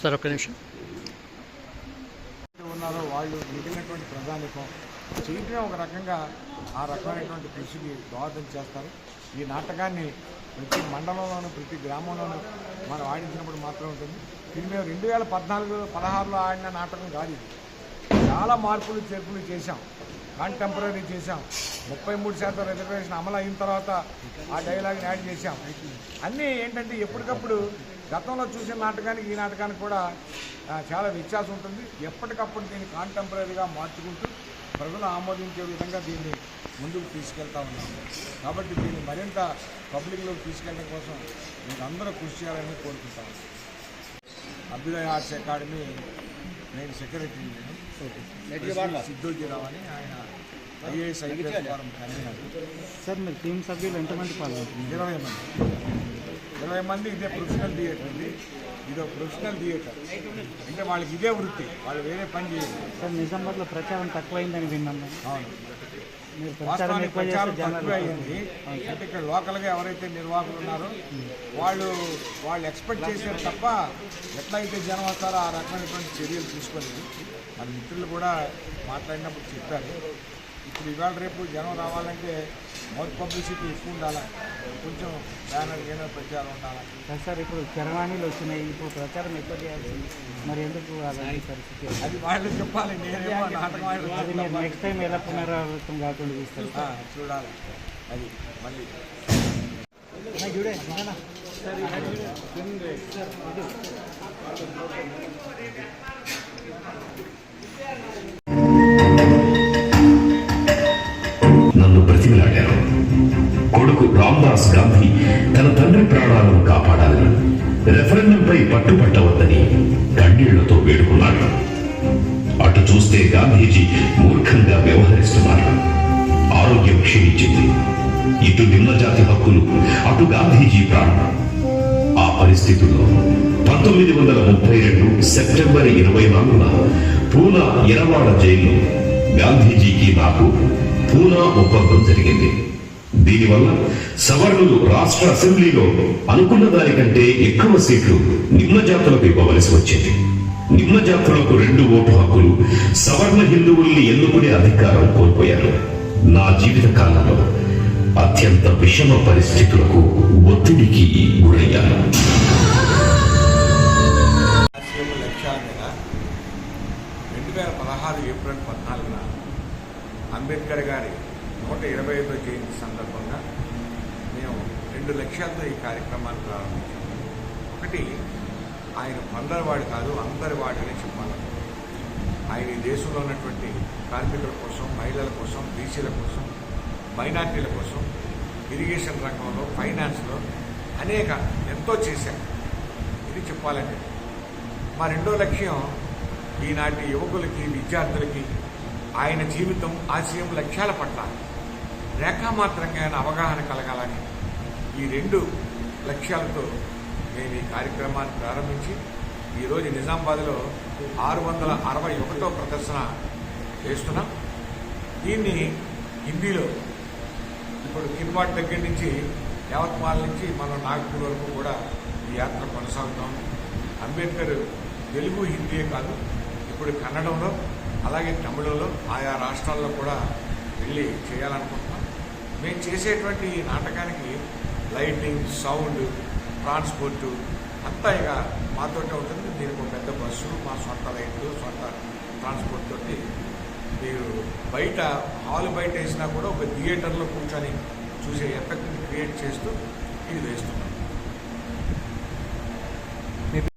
Sir ఒక్క నిమిషం. ఉన్నారో వాళ్ళు మిగిలినటువంటి ప్రధానికం చేయటమే ఒక రకంగా ఆ రకమైనటువంటి కృషికి దోహదం చేస్తారు. ఈ నాటకాన్ని ప్రతి మండలంలోనూ ప్రతి గ్రామంలోనూ మనం ఆడించినప్పుడు మాత్రం ఉంటుంది. ఇది మేము రెండు వేల పద్నాలుగు పదహారులో ఆడిన నాటకం కాదు ఇది. చాలా మార్పులు చేర్పులు చేశాం. కాంటెంపరీ చేశాం. ముప్పై మూడు శాతం రిజర్వేషన్ అమలు అయిన తర్వాత ఆ డైలాగ్ని యాడ్ చేశాం. అన్నీ ఏంటంటే ఎప్పటికప్పుడు గతంలో చూసిన నాటకానికి ఈ నాటకానికి కూడా చాలా వ్యత్యాసం ఉంటుంది. ఎప్పటికప్పుడు దీన్ని కాంటెంపరీగా మార్చుకుంటూ ప్రజలు ఆమోదించే విధంగా దీన్ని ముందుకు తీసుకెళ్తా ఉన్నాము కాబట్టి దీన్ని మరింత పబ్లిక్లోకి తీసుకెళ్ళడం కోసం మీరు అందరూ కృషి చేయాలని కోరుకుంటాను. అభ్యుదయ ఆర్ట్స్ అకాడమీ నేను సెక్రటరీ. అని ఆయన IAS IPS forum convener sir మీరు టీం సభ్యులు ఎంతమంది పాల్గొంటున్నారు? ఇరవై మంది. ఇరవై మంది ఇదే ప్రొఫెషనల్ థియేటర్ ఇది ఇదో ప్రొఫెషనల్ థియేటర్. అంటే వాళ్ళకి ఇదే వృత్తి. వాళ్ళు వేరే పని చేయరు. సార్ నిజామాబాద్లో ప్రచారం తక్కువైందని విన్నాం. అవును. వాస్తవానికి ప్రచారం తక్కువ అయ్యింది అంటే ఇక్కడ లోకల్గా ఎవరైతే నిర్వాహకులు ఉన్నారో వాళ్ళు వాళ్ళు ఎక్స్పెక్ట్ చేశారు తప్ప ఎట్లయితే జనం వస్తారో ఆ రకమైనటువంటి చర్యలు తీసుకోలేదు. మన మిత్రులు కూడా మాట్లాడినప్పుడు చెప్పారు. ఇప్పుడు ఇవాళ రేపు జనం రావాలంటే మౌత్ పబ్లిసిటీ ఎక్కువ ఉండాలి? కొంచెం బ్యానర్ గీనర్ ప్రచారం ఉండాలి? సార్ ఇప్పుడు చరవాణిలు వచ్చినాయి. ఇప్పుడు ప్రచారం ఎక్కువ చేయాల్సింది. మరి ఎందుకు అలాంటి పరిస్థితి? అది వాళ్ళు చెప్పాలి నేనేమో మీరు నెక్స్ట్ టైం ఎలా పునరావృతం కాకుండా చూస్తారు? ఆ, చూడాలి. అది మళ్ళీ. నన్ను బ్రతిమిలాడారు. కొడుకు రామ్దాస్ గాంధీ తన తండ్రి ప్రాణాలను కాపాడాలని రెఫరెండంపై పట్టుపట్టవద్దని కన్నీళ్ళతో వేడుకున్నాడు అటు చూస్తే గాంధీజీ మూర్ఖంగా వ్యవహరిస్తున్నారు. ఆరోగ్యం క్షీణించింది. ఇటు నిమ్మజాతి హక్కులు అటు గాంధీజీ ప్రాణం. ఆ పరిస్థితుల్లో పంతొమ్మిది వందల ముప్పై రెండు సెప్టెంబర్ ఇరవై నాలుగున పూనా ఎరవాడ జైల్లో గాంధీజీకి నాకు పూనా ఒప్పందం జరిగింది. దీనివల్ల సవర్ణులు రాష్ట్ర అసెంబ్లీలో అనుకున్న దానికంటే ఎక్కువ సీట్లు నిమ్న జాతులకు ఇవ్వవలసి వచ్చింది. నిమ్న జాతులకు రెండు ఓటు హక్కులు సవర్ణ హిందువుల్ని ఎన్నుకునే అధికారం కోల్పోయారు. నా జీవిత కాలంలో అత్యంత విషమ పరిస్థితులకు ఒత్తిడికి గురయ్యాను. అంబేద్కర్ గారి నూట ఇరవై ఐదో జయంతి సందర్భంగా మేము రెండు లక్ష్యాలతో ఈ కార్యక్రమాన్ని ప్రారంభించాము ఒకటి ఆయన కొందరివాడు కాదు అందరి వాడని చెప్పాలి. ఆయన ఈ దేశంలో ఉన్నటువంటి కార్మికుల కోసం మహిళల కోసం బీసీల కోసం మైనార్టీల కోసం ఇరిగేషన్ రంగంలో ఫైనాన్స్లో అనేక ఎంతో చేశారు ఇది చెప్పాలంటే మా రెండో లక్ష్యం ఈనాటి యువకులకి విద్యార్థులకి ఆయన జీవితం ఆశయం లక్ష్యాల పట్ల రేఖామాత్రంగా ఆయన అవగాహన కలగాలని ఈ రెండు లక్ష్యాలతో మేము ఈ కార్యక్రమాన్ని ప్రారంభించి ఈరోజు నిజామాబాద్లో ఆరు వందల అరవై ఒకటో ప్రదర్శన చేస్తున్నాం. దీన్ని హిందీలో ఇప్పుడు కిర్వాట్ దగ్గర నుంచి యావత్మాల్ నుంచి మనం నాగపూర్ వరకు కూడా ఈ యాత్ర కొనసాగుతాం. అంబేద్కర్ తెలుగు హిందీయే కాదు ఇప్పుడు కన్నడంలో అలాగే తమిళంలో ఆయా రాష్ట్రాల్లో కూడా వెళ్ళి చేయాలనుకుంటున్నాం. మేము చేసేటువంటి ఈ నాటకానికి లైటింగ్ సౌండ్ ట్రాన్స్పోర్టు అంతా ఇక మాతోటే ఉంటుంది దీనికి ఒక పెద్ద బస్సు మా సొంత లైట్లు సొంత ట్రాన్స్పోర్ట్ తోటి మీరు బయట హాల్ బయట వేసినా కూడా ఒక థియేటర్లో కూర్చొని చూసే ఎఫెక్ట్ని క్రియేట్ చేస్తూ ఇది వేస్తున్నాం.